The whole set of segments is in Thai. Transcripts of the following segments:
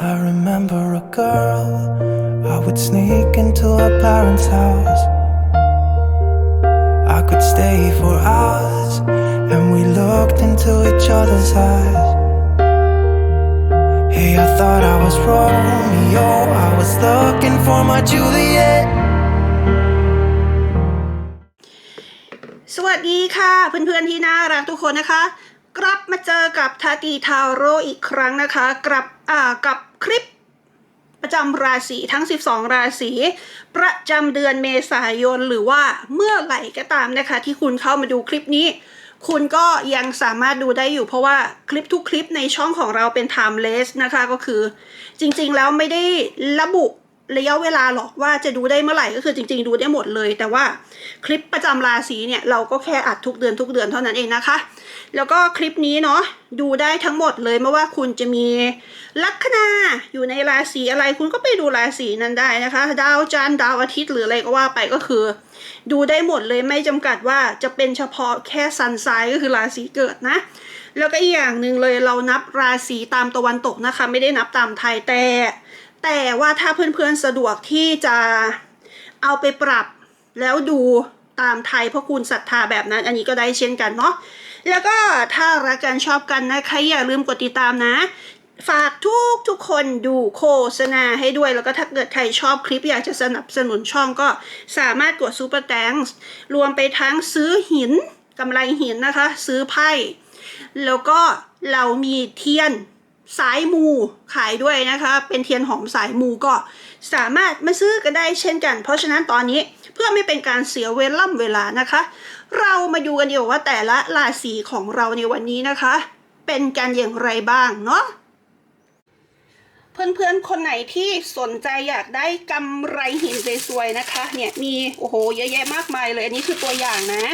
I remember a girl. I would sneak into her parents' house. I could stay for hours, and we looked into each other's eyes. Hey, I thought I was Romeo. I was looking for my Juliet. สวัสดีค่ะเพื่อนๆที่น่ารักทุกคนนะคะ กลับมาเจอกับทาตีทาโร่อีกครั้งนะคะกลับอ่ากับ คลิปประจำราศีทั้ง 12 ราศีประจำเดือนเมษายนหรือว่าเมื่อไหร่ก็ตามนะคะ ที่คุณเข้ามาดูคลิปนี้ คุณก็ยังสามารถดูได้อยู่ เพราะว่าคลิปทุกคลิปในช่องของเราเป็น timeless นะคะก็คือ จริงๆแล้วไม่ได้ระบุ ระยะเวลาหรอกว่าจะดูได้เมื่อไหร่ก็คือจริง ๆ ดูได้หมดเลย แต่ว่าคลิปประจำราศีเนี่ยเราก็แค่อัดทุกเดือนทุกเดือนเท่านั้นเองนะคะ แล้วก็คลิปนี้เนาะดูได้ทั้งหมดเลยไม่ว่าคุณจะมีลัคนาอยู่ในราศีอะไรคุณก็ไปดูราศีนั้นได้นะคะ ดาวจันทร์ดาวอาทิตย์หรืออะไรก็ว่าไปก็คือ ดูได้หมดเลยไม่จำกัดว่าจะเป็นเฉพาะแค่ซันไซก็คือราศีเกิดนะแล้วก็อีกอย่างหนึ่งเลยเรานับราศีตามตะวันตกนะคะ ไม่ได้นับตามไทยแต่ แต่ว่าถ้าเพื่อนๆสะดวกที่จะเอาไปปรับแล้วดูตามไทยเพราะคุณศรัทธาแบบนั้น อันนี้ก็ได้เช่นกันเนาะแล้วก็ถ้ารักกันชอบกันนะคะอย่าลืมกดติดตามนะ ฝากทุกทุกคนดูโฆษณาให้ด้วยแล้วก็ถ้าเกิดใครชอบคลิปอยากจะสนับสนุนช่องก็สามารถกดซูเปอร์แตงรวมไปทั้งซื้อหินกำไรหินนะคะ ซื้อไพ่แล้วก็เรามีเทียน สายมูขายด้วยนะคะ เป็นเทียนหอมสายมูก็สามารถมาซื้อกันได้เช่นกัน เพราะฉะนั้นตอนนี้เพื่อไม่เป็นการเสียเวล่ำเวลานะคะ เรามาดูกันดีกว่าว่าแต่ละราศีของเราในวันนี้นะคะ เป็นกันอย่างไรบ้างเนาะเพื่อนๆ คนไหนที่สนใจอยากได้กำไรหินสวยๆนะคะ เนี่ยมีโอ้โหเยอะแยะมากมายเลย อันนี้คือตัวอย่างนะ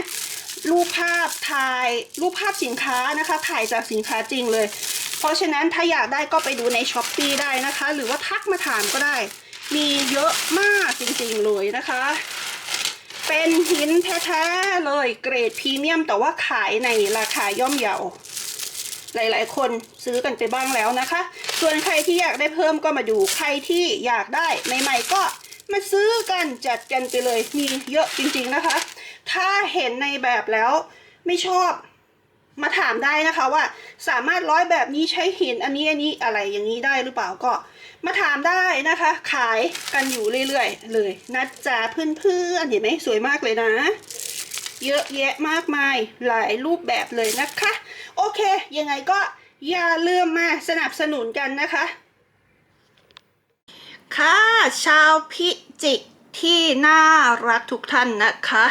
รูปภาพถ่ายรูปภาพสินค้านะคะ ถ่ายจากสินค้าจริงเลย เพราะฉะนั้นถ้าอยากได้ก็ไปดูในช้อปปีได้นะคะ หรือว่าทักมาถามก็ได้ มีเยอะมากจริงๆเลยนะคะ เป็นหินแท้ๆเลยเกรดพรีเมียมแต่ว่าขายในราคาย่อมเยาหลายๆ คนซื้อกันไปบ้างแล้วนะคะ ส่วนใครที่อยากได้เพิ่มก็มาดู ใครที่อยากได้ใหม่ ๆ ก็มาซื้อกันจัดกันไปเลย มีเยอะจริงๆนะคะ ถ้าเห็นในแบบแล้วไม่ชอบ มาถามได้นะคะว่าสามารถร้อยแบบนี้ใช้หินอันนี้อันนี้อะไรอย่างนี้ได้หรือเปล่าก็มาถามได้นะคะ ขายกันอยู่เรื่อยๆ เลยนะจ๊ะเพื่อนๆเห็นไหมสวยมากเลยนะ เยอะแยะมากมายหลายรูปแบบเลยนะคะ โอเค ยังไงก็อย่าลืมมาสนับสนุนกันนะคะ ค่ะชาวพิจิกที่น่ารักทุกท่านนะคะ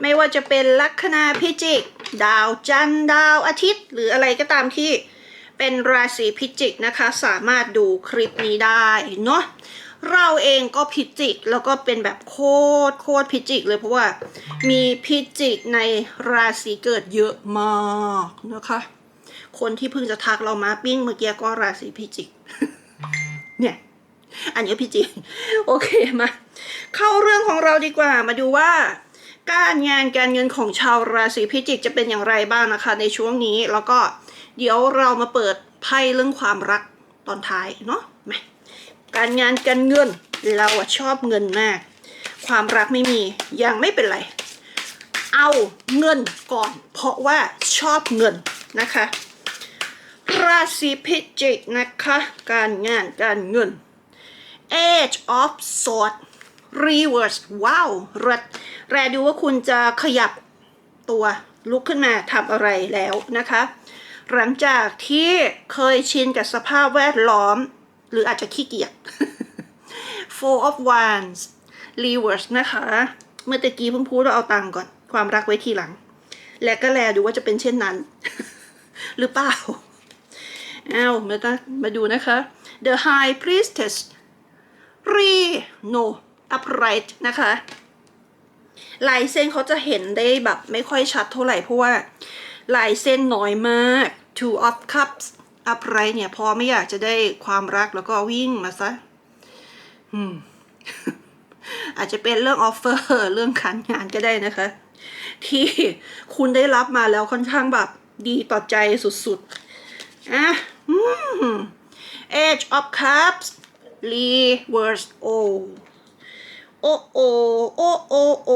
ไม่ว่าจะเป็นลัคนาพิจิก ดาวจันทร์ดาวอาทิตย์ หรืออะไรก็ตามที่เป็นราศีพิจิกนะคะ สามารถดูคลิปนี้ได้เนาะเราเองก็พิจิกแล้วก็เป็นแบบโคตรโคตรพิจิกเลยเพราะว่ามีพิจิกในราศีเกิดเยอะมากนะคะ คนที่เพิ่งจะทักเรามาปิ้งเมื่อกี้ก็ราศีพิจิก เนี่ย อันนี้พิจิก โอเคมา เข้าเรื่องของเราดีกว่ามาดูว่า การงานการเงินของชาวราศีพิจิกจะเป็นอย่างไรบ้างนะคะ ในช่วงนี้แล้วก็เดี๋ยวเรามาเปิดไพ่เรื่องความรักตอนท้ายเนาะมาการงานการเงินเราชอบเงินมาก ความรักไม่มียังไม่เป็นไร เอาเงินก่อน เพราะว่าชอบเงินนะคะ ราศีพิจิกนะคะ การงานการเงิน Age of Swords Reverse ว้าวรัด แรดูว่าคุณจะขยับตัวลุกขึ้นมาทำอะไรแล้วนะคะ หลังจากที่เคยชินกับสภาพแวดล้อม หรืออาจจะขี้เกียจ Four of Wands Reverse นะคะ เมื่อตะกี้เพิ่งพูดว่าเอาตังก่อน ความรักไว้ทีหลัง และก็แลดูว่าจะเป็นเช่นนั้น หรือเปล่าเอ้ามาตามาดูนะคะ The High Priestess Re No Upright นะคะ ลายเส้นเขาจะเห็นได้แบบไม่ค่อยชัดเท่าไหร่เพราะว่าลายเส้นน้อยมาก Two of Cups Upright เนี่ยพอไม่อยากจะได้ความรักแล้วก็วิ่งมาซะอืมอาจจะเป็นเรื่องออฟเฟอร์เรื่องการงานก็ได้นะคะ ที่คุณได้รับมาแล้วค่อนข้างแบบดีต่อใจสุดๆอะอืม Age of Cups reverse O โอโอโอโอโอ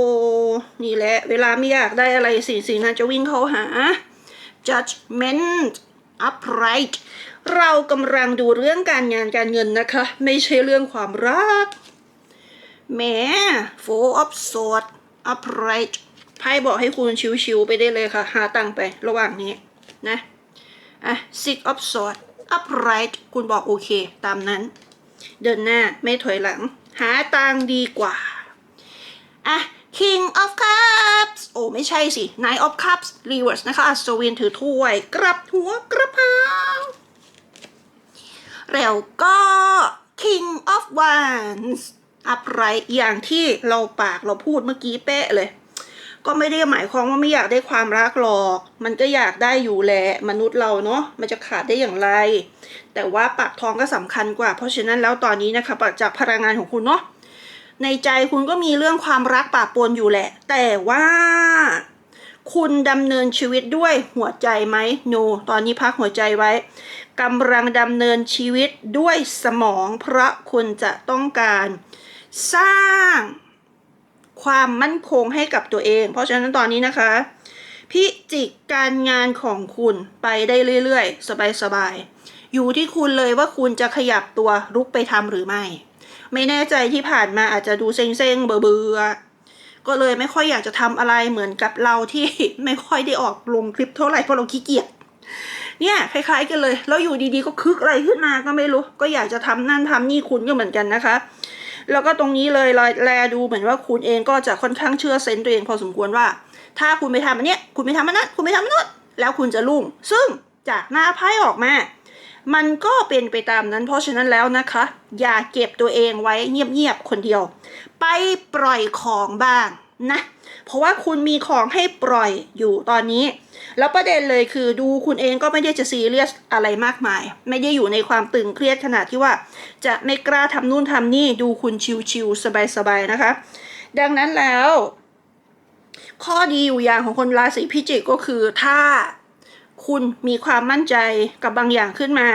นี่แหละ เวลาไม่อยากได้อะไรสิ่งสิ่งนั้นจะวิ่งเข้าหา judgment upright เรากำลังดูเรื่องการงานการเงินนะคะ ไม่ใช่เรื่องความรักแหม four of swords upright ไพ่บอกให้คุณชิวๆไปได้เลยค่ะ หาตังค์ไประหว่างนี้นะอะ six of swords upright คุณบอกโอเค ตามนั้น เดินหน้าไม่ถอยหลัง หาตังดีกว่า อะ King of Cups โอ้ ไม่ใช่สิ Knight of Cups reverse นะคะอัศวินถือถ้วย กลับหัวกระเพาแล้วก็ King of Wands อัปไรอย่างที่เราปากเราพูดเมื่อกี้เป๊ะเลย ก็ไม่ได้หมายความว่าไม่อยากได้ความรักหรอก มันก็อยากได้อยู่แหละมนุษย์เราเนาะ มันจะขาดได้อย่างไร แต่ว่าปากท้องก็สำคัญกว่า เพราะฉะนั้นแล้วตอนนี้นะคะจากพลังงานของคุณเนาะ ในใจคุณก็มีเรื่องความรักปะปนอยู่แหละ แต่ว่า คุณดำเนินชีวิตด้วยหัวใจไหมโนตอนนี้พักหัวใจไว้กำลังดำเนินชีวิตด้วยสมอง เพราะคุณจะต้องการ สร้าง ความมั่นคงให้กับตัวเอง เพราะฉะนั้นตอนนี้นะคะ พิจิกการงานของคุณไปได้เรื่อยๆ สบายๆ อยู่ที่คุณเลยว่าคุณจะขยับตัวลุกไปทำหรือไม่ ไม่แน่ใจที่ผ่านมาอาจจะดูเซ็งๆ เบื่อๆ ก็เลยไม่ค่อยอยากจะทำอะไรเหมือนกับเราที่ไม่ค่อยได้ออกลงคลิปเท่าไหร่เพราะเราขี้เกียจเนี่ยคล้ายๆกันเลย แล้วอยู่ดีๆก็คึกอะไรขึ้นมาก็ไม่รู้ ก็อยากจะทำนั่นทำนี่คุณก็เหมือนกันนะคะ แล้วก็ตรงนี้เลยแลดูเหมือนว่าคุณเองก็จะค่อนข้างเชื่อเซนต์ตัวเองพอสมควรว่า ถ้าคุณไปทำอันเนี้ยคุณไปทำอันนั้นคุณไปทำอันนู้นแล้วคุณจะรุ่ง ซึ่งจากหน้าไพ่ออกมา มันก็เป็นไปตามนั้น เพราะฉะนั้นแล้วนะคะ อย่าเก็บตัวเองไว้เงียบๆคนเดียว ไปปล่อยของบ้างนะ เพราะว่าคุณมีของให้ปล่อยอยู่ตอนนี้ แล้วประเด็นเลยคือดูคุณเองก็ไม่ได้จะซีเรียสอะไรมากมาย ไม่ได้อยู่ในความตึงเครียดขนาดที่ว่า จะไม่กล้าทำนู่นทำนี่ดูคุณชิวๆสบายๆนะคะ ดังนั้นแล้ว ข้อดีอยู่อย่างของคนราศีพิจิกก็คือถ้าคุณมีความมั่นใจกับบางอย่างขึ้นมา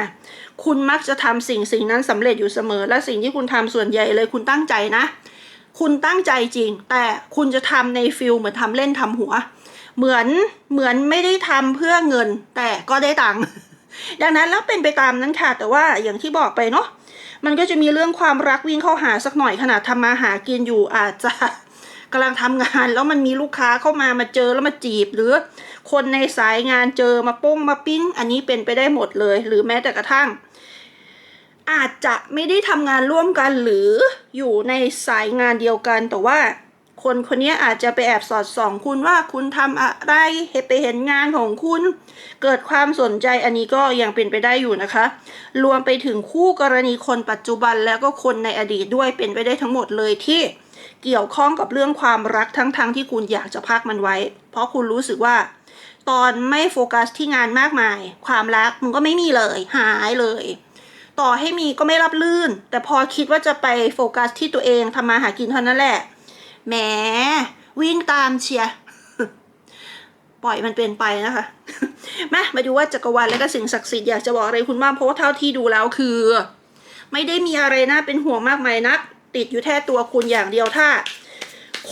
คุณมักจะทำสิ่งสิ่งนั้นสำเร็จอยู่เสมอ และสิ่งที่คุณทำส่วนใหญ่เลยคุณตั้งใจนะ คุณตั้งใจจริง แต่คุณจะทำในฟิลเหมือนทำเล่นทำหัว เหมือนเหมือนไม่ได้ทำเพื่อเงิน แต่ก็ได้ตังค์ดังนั้นแล้วเป็นไปตามนั้นค่ะ แต่ว่าอย่างที่บอกไปเนาะมันก็จะมีเรื่องความรักวิ่งเข้าหาสักหน่อยขนาดทำมาหากินอยู่อาจจะกำลังทำงานแล้วมันมีลูกค้าเข้ามามาเจอแล้วมาจีบ หรือคนในสายงานเจอมาป้งมาปิ้ง อันนี้เป็นไปได้หมดเลย หรือแม้แต่กระทั่ง อาจจะไม่ได้ทำงานร่วมกันหรืออยู่ในสายงานเดียวกัน แต่ว่า คนคนนี้อาจจะไปแอบสอดส่อง คุณว่าคุณทำอะไรเห็นไปเห็นงานของคุณ เกิดความสนใจอันนี้ก็ยังเป็นไปได้อยู่นะคะ รวมไปถึงคู่กรณีคนปัจจุบันแล้วก็คนในอดีตด้วยเป็นไปได้ทั้งหมดเลยที่เกี่ยวข้องกับเรื่องความรักทั้งๆทที่คุณอยากจะพักมันไว้ เพราะคุณรู้สึกว่า ตอนไม่โฟกัสที่งานมากมาย ความรักมันก็ไม่มีเลย หายเลย ต่อให้มีก็ไม่รับลื่น แต่พอคิดว่าจะไปโฟกัสที่ตัวเองทำมาหากินเท่านั้นแหละแหมวิ่งตามเชียปล่อยมันเป็นไปนะคะมามาดูว่าจักรวาลและก็สิ่งศักดิ์สิทธิ์อยากจะบอกอะไรคุณบ้างเพราะว่าเท่าที่ดูแล้วคือ ไม่ได้มีอะไรน่าเป็นห่วงมากมายนัก ติดอยู่แค่ตัวคุณอย่างเดียวถ้า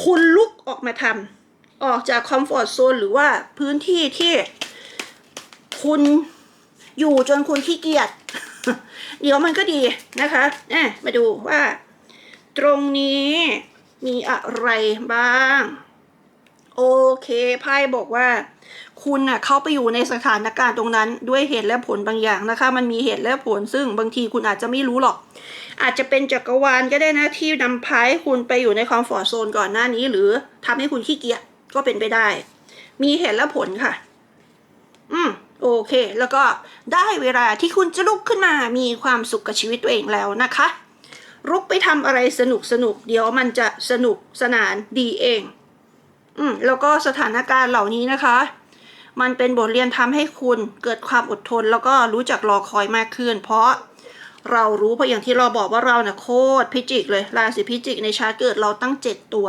คุณลุกออกมาทำออกจากคอมฟอร์ทโซนหรือว่าพื้นที่ที่คุณอยู่จนคุณขี้เกียจ เดี๋ยวมันก็ดีนะคะอะมาดูว่า ตรงนี้มีอะไรบ้าง โอเคไพ่บอกว่า คุณน่ะเข้าไปอยู่ในสถานการณ์ตรงนั้นด้วยเหตุและผลบางอย่างนะคะ มันมีเหตุและผลซึ่งบางทีคุณอาจจะไม่รู้หรอก อาจจะเป็นจักรวาลก็ได้นะที่นำพาให้คุณไปอยู่ในคอมฟอร์ทโซนก่อนหน้านี้ หรือทำให้คุณขี้เกียจก็เป็นไปได้ มีเหตุและผลค่ะ อืม โอเค แล้วก็ได้เวลาที่คุณจะลุกขึ้นมามีความสุขกับชีวิตตัวเองแล้วนะคะลุกไปทำอะไรสนุกสนุกเดี๋ยวมันจะสนุกสนานดีเอง อืมแล้วก็สถานการณ์เหล่านี้นะคะ มันเป็นบทเรียนทำให้คุณเกิดความอดทน แล้วก็รู้จักรอคอยมากขึ้น เพราะเรารู้เพราะอย่างที่เราบอกว่าเราเนะ่ะโคตรพิจิกเลยราศีพิจิกในชาร์ตเกิดเราตั้งเจ็ดตัว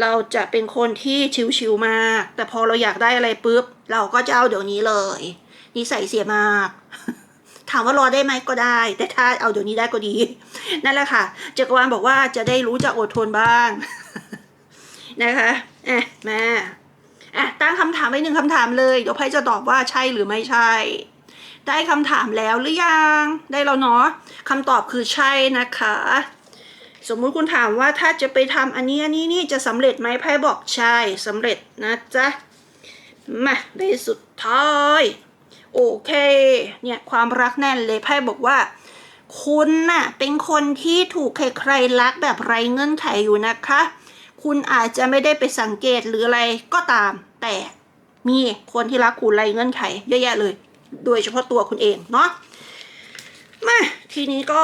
เราจะเป็นคนที่ชิวๆมาก แต่พอเราอยากได้อะไรปุ๊บ เราก็จะเอาเดี๋ยวนี้เลยนิสัยเสียมาก ถามว่ารอได้ไหมก็ได้ แต่ถ้าเอาเดี๋ยวนี้ได้ก็ดี นั่นแหละค่ะจักรวาลบอกว่าจะได้รู้จักอดทนบ้าง นะคะอะมาอะตั้งคำถามไว้หนึ่งคำถามเลย เดี๋ยวไพ่จะตอบว่าใช่หรือไม่ใช่ ได้คำถามแล้วหรือยัง ได้แล้วเนาะคำตอบคือใช่นะคะ สมมุติคุณถามว่าถ้าจะไปทำอันนี้อันนี้นี่จะสำเร็จไหมไพ่บอกใช่สำเร็จนะจ๊ะ มาได้สุดท้ายโอเค เนี่ยความรักแน่นเลยไพ่บอกว่า คุณน่ะเป็นคนที่ถูกใครๆรักแบบไรเงื่อนไขอยู่นะคะ คุณอาจจะไม่ได้ไปสังเกตหรืออะไรก็ตาม แต่มีคนที่รักคุณไรเงื่อนไขเยอะแยะเลย โดยเฉพาะตัวคุณเองเนาะมาทีนี้ก็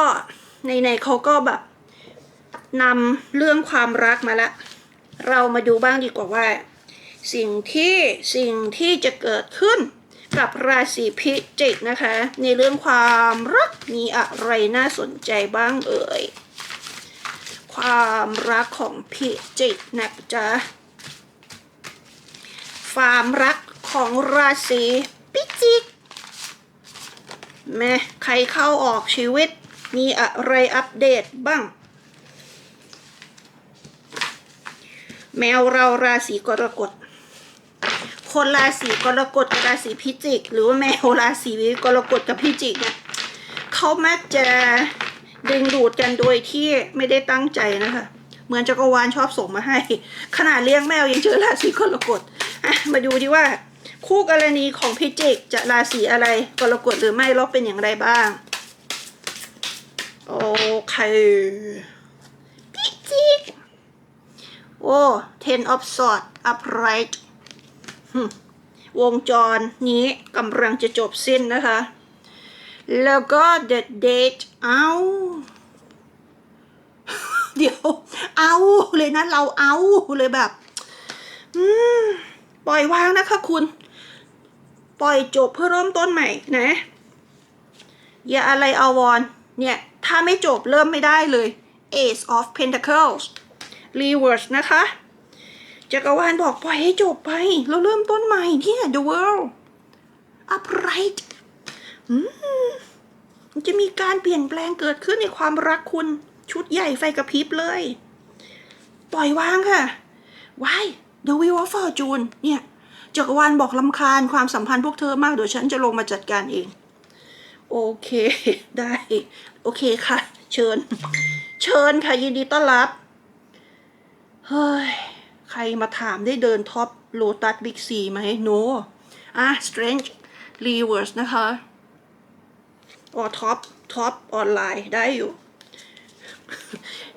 ในในเขาก็แบบ นำเรื่องความรักมาละ เรามาดูบ้างดีกว่าว่า สิ่งที่สิ่งที่จะเกิดขึ้นกับราศีพิจิกนะคะ ในเรื่องความรักมีอะไรน่าสนใจบ้างเอ่ย ความรักของพิจิกนะจ๊ะความรักของราศีพิจิกแม่ใครเข้าออกชีวิตมีอะไรอัปเดตบ้าง แมวเราราศีกรกฎ คนราศีกรกฎกับราศีพิจิก หรือว่าแมวราศีกรกฎกับพิจิกเนี่ยเขามักจะดึงดูดกันโดยที่ไม่ได้ตั้งใจนะคะ เหมือนจักรวาลชอบส่งมาให้ ขนาดเลี้ยงแมวยังเจอราศีกรกฎอะมาดูดีว่า คู่กรณีของพิจิกจะราศีอะไรกรกฎหรือไม่ล้วเป็นอย่างไรบ้าง โอเคพิจิก โอ้ ten of swords upright วงจรนี้กำลังจะจบสิ้นนะคะ แล้วก็ the date เอาเดี๋ยว เอาเลยนะเราเอาเลยแบบ อืม ปล่อยวางนะคะคุณ ปล่อยจบเพื่อเริ่มต้นใหม่นะ อย่าอะไรเอาวอน เนี่ย ถ้าไม่จบเริ่มไม่ได้เลย Ace of Pentacles Reverse นะคะจักรวาลบอกปล่อยให้จบไปแล้วเริ่มต้นใหม่เนี่ย The World Upright มันจะมีการเปลี่ยนแปลงเกิดขึ้นในความรักคุณ ชุดใหญ่ไฟกระพริบเลย ปล่อยวางค่ะ Why The Wheel of Fortune เนี่ยจักรวาลบอกลำคาญความสัมพันธ์พวกเธอมากเดี๋ยวฉันจะลงมาจัดการเอง โอเค ได้ โอเคค่ะ เชิญ เชิญค่ะยินดีต้อนรับ เฮ้ย ใครมาถามได้เดินท็อปโลตัสบิ๊กซีไหมโนอะ strange reverse นะคะออท็อปท็อปออนไลน์ได้อยู่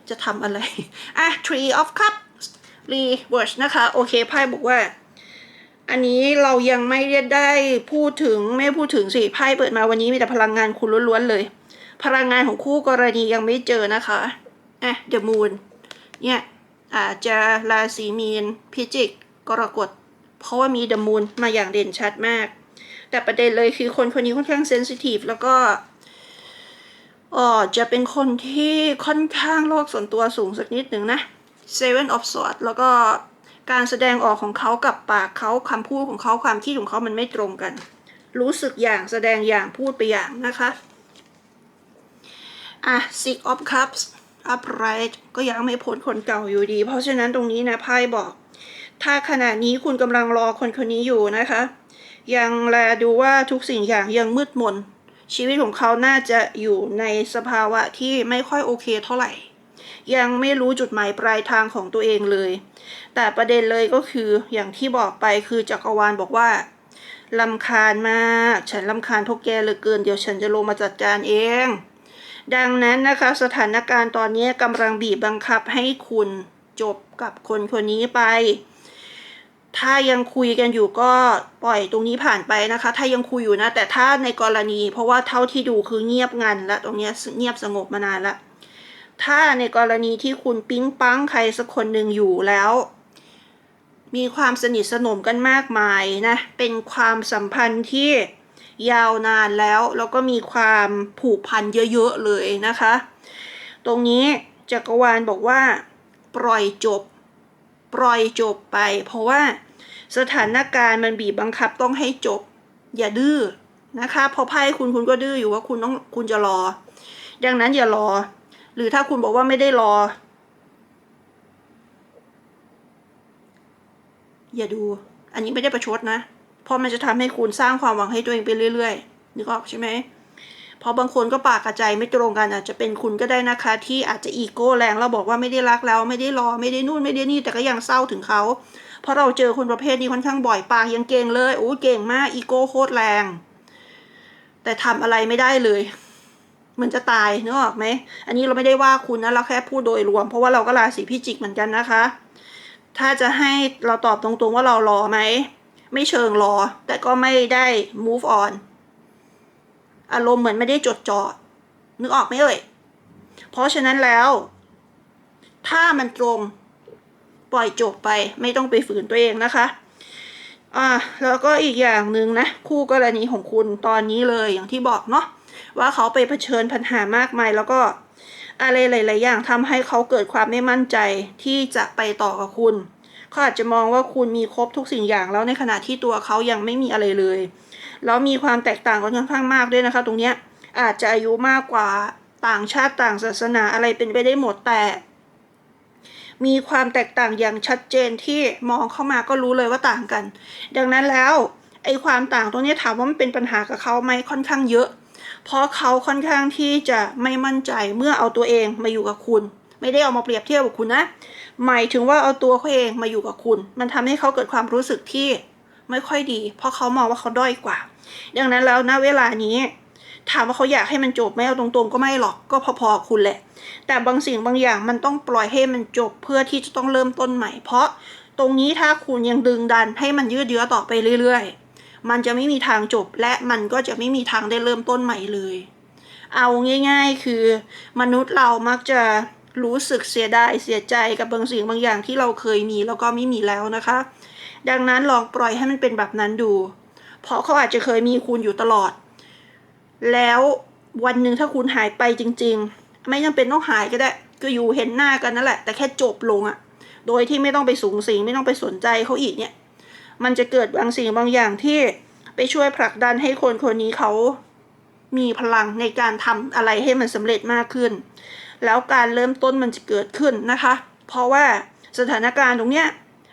จะทำอะไร อะ Tree of cups reverse นะคะ โอเคไพ่บอกว่า อันนี้เรายังไม่ได้พูดถึง ไม่พูดถึงสิไพ่เปิดมาวันนี้มีแต่พลังงานคุณล้วนๆเลย พลังงานของคู่กรณียังไม่เจอนะคะ อะ the moon เนี่ย อาจจะราศีมีน พิจิก กรกฎ เพราะว่ามีเดมูนมาอย่างเด่นชัดมาก แต่ประเด็นเลยคือคนคนนี้ค่อนข้างเซนซิทีฟแล้วก็เออจะเป็นคนที่ค่อนข้างโลกส่วนตัวสูงสักนิดหนึ่งนะ Seven of Swords แล้วก็การแสดงออกของเขากับปากเขาคำพูดของเขาความคิดของเขามันไม่ตรงกัน รู้สึกอย่างแสดงอย่างพูดไปอย่างนะคะ อะ Six of Cups upright ก็ยังไม่พ้นคนเก่าอยู่ดี เพราะฉะนั้นตรงนี้นะไพ่บอก ถ้าขณะนี้คุณกำลังรอคนคนนี้อยู่นะคะ ยังแลดูว่าทุกสิ่งอย่างยังมืดมน ชีวิตของเขาน่าจะอยู่ในสภาวะที่ไม่ค่อยโอเคเท่าไหร่ ยังไม่รู้จุดหมายปลายทางของตัวเองเลย แต่ประเด็นเลยก็คืออย่างที่บอกไปคือจักรวาลบอกว่าลำคาญมาก ฉันลำคาญพวกแกเหลือเกิน เดี๋ยวฉันจะลงมาจัดการเอง ดังนั้นนะคะสถานการณ์ตอนนี้กำลังบีบบังคับให้คุณจบกับคนคนนี้ไป ถ้ายังคุยกันอยู่ก็ปล่อยตรงนี้ผ่านไปนะคะ ถ้ายังคุยอยู่นะ แต่ถ้าในกรณี เพราะว่าเท่าที่ดูคือเงียบงันและตรงนี้เงียบสงบมานานละ ถ้าในกรณีที่คุณปิ๊งปังใครสักคนหนึ่งอยู่แล้วมีความสนิทสนมกันมากมายนะ เป็นความสัมพันธ์ที่ ยาวนานแล้ว แล้วก็มีความผูกพันเยอะๆเลยนะคะ ตรงนี้จักรวาลบอกว่า ปล่อยจบ ปล่อยจบไป เพราะว่าสถานการณ์มันบีบบังคับต้องให้จบ อย่าดื้อนะคะพอไพ่คุณคุณก็ดื้ออยู่ว่าคุณต้องคุณจะรอ ดังนั้นอย่ารอ หรือถ้าคุณบอกว่าไม่ได้รอ อย่าดู อันนี้ไม่ได้ประชดนะ เพราะมันจะทำให้คุณสร้างความหวังให้ตัวเองไปเรื่อยๆนึกออกใช่ไหมพราะบางคนก็ปากกระใจไม่ตรงกันอาจจะเป็นคุณก็ได้นะคะ ที่อาจจะอีโก้แรงแล้วบอกว่าไม่ได้รักแล้วไม่ได้รอไม่ได้นู่นไม่ได้นี่แต่ก็ยังเศร้าถึงเขา เพราะเราเจอคนประเภทนี้ค่อนข้างบ่อยปากยังเก่งเลยโอ้เก่งมากอีโก้โคตรแรง แต่ทำอะไรไม่ได้เลยเหมือนจะตายนึกออกไหมอันนี้เราไม่ได้ว่าคุณนะเราแค่พูดโดยรวม เพราะว่าเราก็ราศีพิจิกเหมือนกันนะคะ ถ้าจะให้เราตอบตรงๆว่าเรารอไหม ไม่เชิงรอ แต่ก็ไม่ได้ move on อารมณ์เหมือนไม่ได้จดจ่อนึกออกไหมเอ่ย เพราะฉะนั้นแล้ว ถ้ามันตรงปล่อยจบไปไม่ต้องไปฝืนตัวเองนะคะอ่าแล้วก็อีกอย่างหนึ่งนะ คู่กรณีของคุณตอนนี้เลยอย่างที่บอกเนาะว่าเขาไปเผชิญปัญหามากมายแล้วก็อะไรหลาย ๆ อย่างทำให้เขาเกิดความไม่มั่นใจที่จะไปต่อกับคุณ เขาอาจจะมองว่าคุณมีครบทุกสิ่งอย่างแล้วในขณะที่ตัวเขายังไม่มีอะไรเลย แล้วมีความแตกต่างกันค่อนข้างมากด้วยนะคะ ตรงเนี้ยอาจจะอายุมากกว่าต่างชาติต่างศาสนาอะไรเป็นไปได้หมดแต่ มีความแตกต่างอย่างชัดเจนที่มองเข้ามาก็รู้เลยว่าต่างกัน ดังนั้นแล้วไอ้ความต่างตรงนี้ถามว่ามันเป็นปัญหากับเขาไหมค่อนข้างเยอะ เพราะเขาค่อนข้างที่จะไม่มั่นใจเมื่อเอาตัวเองมาอยู่กับคุณ ไม่ได้เอามาเปรียบเทียบกับคุณนะ หมายถึงว่าเอาตัวเขาเองมาอยู่กับคุณ มันทำให้เขาเกิดความรู้สึกที่ไม่ค่อยดี เพราะเขามองว่าเขาด้อยกว่า ดังนั้นแล้วณเวลานี้ ถามว่าเขาอยากให้มันจบไหมเอาตรงๆ ก็ไม่หรอกก็พอๆคุณแหละ แต่บางสิ่งบางอย่างมันต้องปล่อยให้มันจบเพื่อที่จะต้องเริ่มต้นใหม่ เพราะตรงนี้ถ้าคุณยังดึงดันให้มันยืดเยื้อต่อไปเรื่อยๆ มันจะไม่มีทางจบและมันก็จะไม่มีทางได้เริ่มต้นใหม่เลย เอาง่าย ๆ คือมนุษย์เรามักจะ รู้สึกเสียดายเสียใจกับบางสิ่งบางอย่างที่เราเคยมีแล้วก็ไม่มีแล้วนะคะ ดังนั้นลองปล่อยให้มันเป็นแบบนั้นดู เพราะเขาอาจจะเคยมีคุณอยู่ตลอด แล้ววันหนึ่งถ้าคุณหายไปจริง ๆ ไม่จำเป็นต้องหายก็ได้ ก็อยู่เห็นหน้ากันนั่นแหละ แต่แค่จบลงอะโดยที่ไม่ต้องไปสูงสิงไม่ต้องไปสนใจเขาอีกเนี่ย มันจะเกิดบางสิ่งบางอย่างที่ไปช่วยผลักดันให้คนคนนี้เขามีพลังในการทำอะไรให้มันสำเร็จมากขึ้น แล้วการเริ่มต้นมันจะเกิดขึ้นนะคะ เพราะว่าสถานการณ์ตรงเนี้ย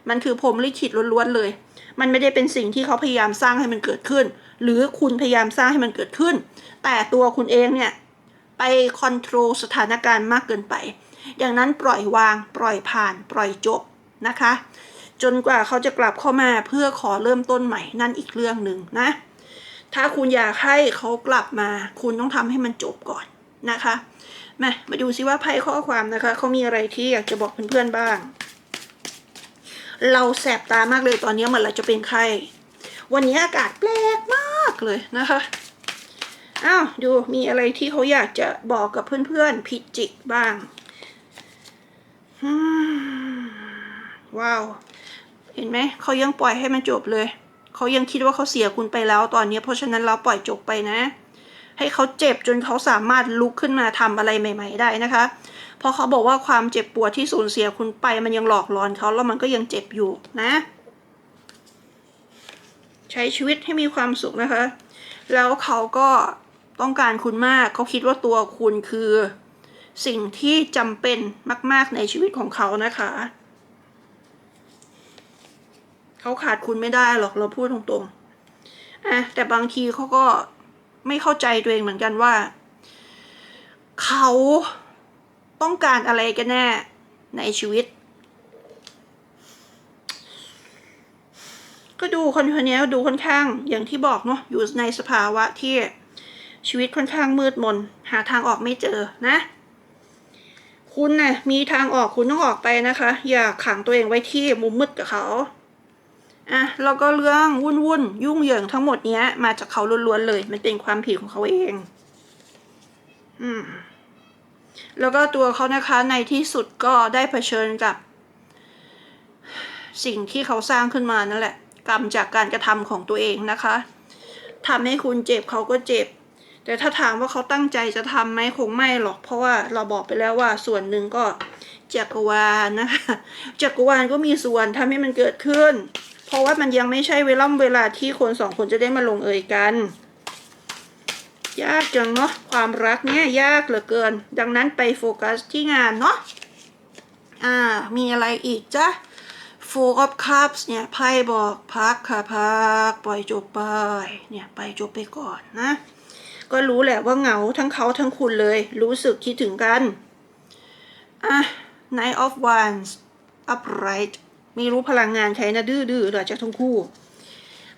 มันคือพรมลิขิตล้วนๆเลย มันไม่ได้เป็นสิ่งที่เขาพยายามสร้างให้มันเกิดขึ้น หรือคุณพยายามสร้างให้มันเกิดขึ้น แต่ตัวคุณเองเนี่ยไปคอนโทรลสถานการณ์มากเกินไปดังนั้นปล่อยวาง ปล่อยผ่าน ปล่อยจบนะคะ จนกว่าเขาจะกลับเข้ามาเพื่อขอเริ่มต้นใหม่นั่นอีกเรื่องหนึ่งนะ ถ้าคุณอยากให้เขากลับมา คุณต้องทำให้มันจบก่อนนะคะ มามาดูซิว่าไพ่ข้อความนะคะเขามีอะไรที่อยากจะบอกเพื่อนๆบ้าง เราแสบตามากเลยตอนนี้เหมือนเราจะเป็นไข้ วันนี้อากาศแปลกมากเลยนะคะอ้าวดูมีอะไรที่เขาอยากจะบอกกับเพื่อนๆพิจิกบ้างว้าว เห็นไหมเขายังปล่อยให้มันจบเลย เขายังคิดว่าเขาเสียคุณไปแล้วตอนนี้เพราะฉะนั้นเราปล่อยจบไปนะ ให้เขาเจ็บจนเขาสามารถลุกขึ้นมาทำอะไรใหม่ ๆ ได้นะคะ เพราะเขาบอกว่าความเจ็บปวดที่สูญเสียคุณไป มันยังหลอกหลอนเขาแล้วมันก็ยังเจ็บอยู่นะ ใช้ชีวิตให้มีความสุขนะคะ แล้วเขาก็ต้องการคุณมาก เขาคิดว่าตัวคุณคือ สิ่งที่จำเป็นมาก ๆในชีวิตของเขานะคะเขาขาดคุณไม่ได้หรอกเราพูดตรงๆอะแต่บางทีเขาก็ ไม่เข้าใจตัวเองเหมือนกันว่า เขาต้องการอะไรกันแน่ในชีวิต ก็ดูคนคนนี้ดูค่อนข้างอย่างที่บอกเนาะอยู่ในสภาวะที่ชีวิตค่อนข้างมืดมน หาทางออกไม่เจอนะ คุณนะ่ะมีทางออกคุณต้องออกไปนะคะ อย่าขังตัวเองไว้ที่มุมมืดกับเขา อะแล้วก็เรื่องวุ่นวุ่นยุ่งเหยิงทั้งหมดเนี้ย มาจากเขาล้วนๆเลย มันเป็นความผิดของเขาเอง อืม แล้วก็ตัวเขานะคะในที่สุดก็ได้เผชิญกับ สิ่งที่เขาสร้างขึ้นมานั่นแหละ กรรมจากการกระทำของตัวเองนะคะทำให้คุณเจ็บเขาก็เจ็บ แต่ถ้าถามว่าเขาตั้งใจจะทำไหมคงไม่หรอก เพราะว่าเราบอกไปแล้วว่าส่วนหนึ่งก็จักรวาลนะคะจักรวาลก็มีส่วนทำให้มันเกิดขึ้น เพราะว่ามันยังไม่ใช่เวล่ำเวลาที่คนสองคนจะได้มาลงเอยกัน ยากจังเนาะความรักเนี่ยยากเหลือเกิน ดังนั้นไปโฟกัสที่งานเนาะอ่ามีอะไรอีกจ๊ะ Four of Cups เนี่ยไพ่บอกพักค่ะพัก ปล่อยจบไป เนี่ยไปจบไปก่อนนะ ก็รู้แหละว่าเหงาทั้งเขาทั้งคุณเลย รู้สึกคิดถึงกันอะ Knight of Wands upright ไม่รู้พลังงานใครนะดื้อๆเหรอจากทั้งคู่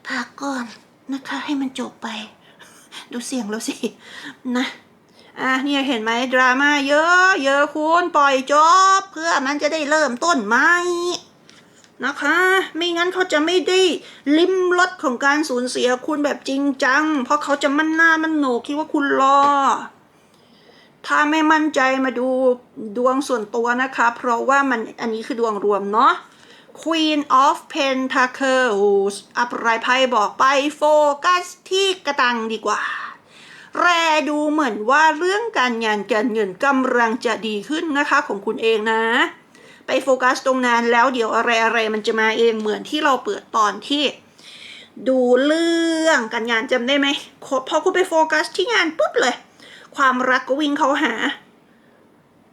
พักก่อนนะคะ ให้มันจบไป ดูเสียงแล้วสิ นะ อะเนี่ยเห็นไหมดราม่าเยอะ เยอะคุณปล่อยจบ เพื่อมันจะได้เริ่มต้นใหม่นะคะ ไม่งั้นเขาจะไม่ได้ลิ้มรสของการสูญเสียคุณแบบจริงจัง เพราะเขาจะมั่นหน้ามั่นโหนกคิดว่าคุณรอ ถ้าไม่มั่นใจมาดูดวงส่วนตัวนะคะ เพราะว่ามันอันนี้คือดวงรวมเนาะ Queen of Pentacles อัปไรไพ่บอกไปโฟกัสที่กระตังดีกว่า แรดูเหมือนว่าเรื่องการงานการเงินกำลังจะดีขึ้นนะคะของคุณเองนะ ไปโฟกัสตรงนั้นแล้วเดี๋ยวอะไรอะไรมันจะมาเองเหมือนที่เราเปิดตอนที่ดูเรื่องการงานจำได้ไหมพอคุณไปโฟกัสที่งานปุ๊บเลย ความรักก็วิ่งเข้าหา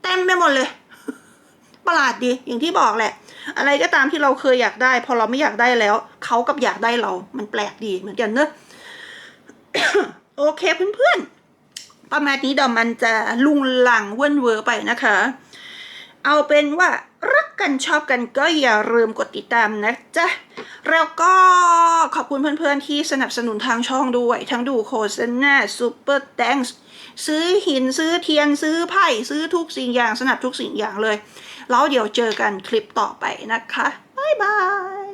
เต็มไปหมดเลย ประหลาดดีอย่างที่บอกแหละ อะไรก็ตามที่เราเคยอยากได้ พอเราไม่อยากได้แล้ว เขากับอยากได้เรา มันแปลกดีเหมือนกันเนอะโอเคเพื่อนๆ ประมาณนี้เดี๋ยวมันจะลุงหลังเว่นเวอร์ไปนะคะ เอาเป็นว่ารักกันชอบกันก็อย่าลืมกดติดตามนะจ๊ะ แล้วก็ขอบคุณเพื่อนๆ ที่สนับสนุนทางช่องด้วย ทั้งดูโฆษณาซูเปอร์แตงซื้อหินซื้อเทียนซื้อไพ่ซื้อทุกสิ่งอย่างสนับทุกสิ่งอย่างเลย แล้วเดี๋ยวเจอกันคลิปต่อไปนะคะบ๊ายบาย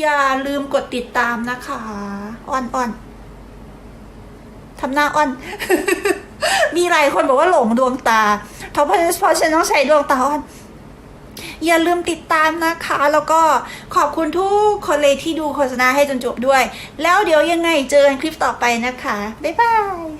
อย่าลืมกดติดตามนะคะอ่อนอ่อนทำหน้าอ่อน มีหลายคนบอกว่าหลงดวงตา เพราะเพราะฉันต้องใช้ดวงตาอ่อน อย่าลืมติดตามนะคะ แล้วก็ขอบคุณทุกคนเลยที่ดูโฆษณาให้จนจบด้วย แล้วเดี๋ยวยังไงเจอกันคลิปต่อไปนะคะ บ๊ายบาย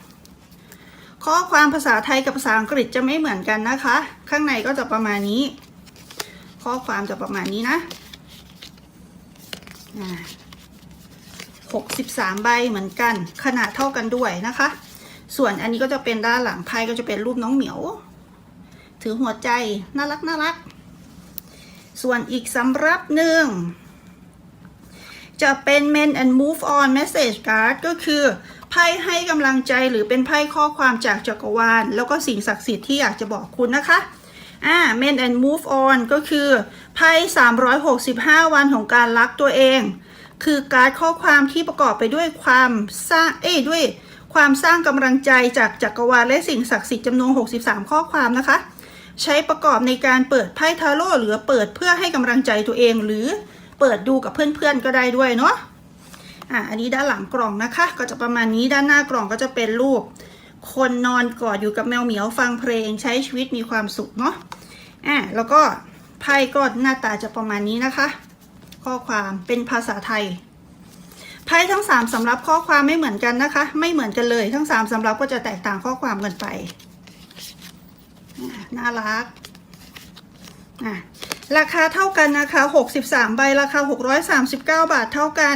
ข้อความภาษาไทยกับภาษาอังกฤษจะไม่เหมือนกันนะคะ ข้างในก็จะประมาณนี้ ข้อความจะประมาณนี้นะอ่า63ใบเหมือนกัน ขนาดเท่ากันด้วยนะคะ ส่วนอันนี้ก็จะเป็นด้านหลังไพ่ก็จะเป็นรูปน้องเหมียว ถือหัวใจน่ารักน่ารัก ส่วนอีกสำรับหนึ่งจะเป็น Men and Move On Message Card ก็คือ ไพ่ให้กำลังใจหรือเป็นไพ่ข้อความจากจักรวาล แล้วก็สิ่งศักดิ์สิทธิ์ที่อยากจะบอกคุณนะคะอ่า Men and Move On ก็คือไพ่365 วันของการรักตัวเอง คือการข้อความที่ประกอบไปด้วยความสร้างเอ้ด้วยความสร้างกำลังใจจากจักรวาลและสิ่งศักดิ์สิทธิ์จำนวน 63 ข้อความนะคะ ใช้ประกอบในการเปิดไพ่ทาโร่หรือเปิดเพื่อให้กำลังใจตัวเอง หรือเปิดดูกับเพื่อนๆก็ได้ด้วยเนาะ อะอันนี้ด้านหลังกล่องนะคะ ก็จะประมาณนี้ด้านหน้ากล่องก็จะเป็นรูป คนนอนกอดอยู่กับแมวเหมียวฟังเพลงใช้ชีวิตมีความสุขเนาะอะแล้วก็ไพ่ก็หน้าตาจะประมาณนี้นะคะ ข้อความเป็นภาษาไทยไพ่ทั้งสามสำรับข้อความไม่เหมือนกันนะคะ ไม่เหมือนกันเลย ทั้งสามสำรับก็จะแตกต่างข้อความกันไปน่ารักราคาเท่ากันนะคะ 63 ใบราคา 639 บาทเท่ากัน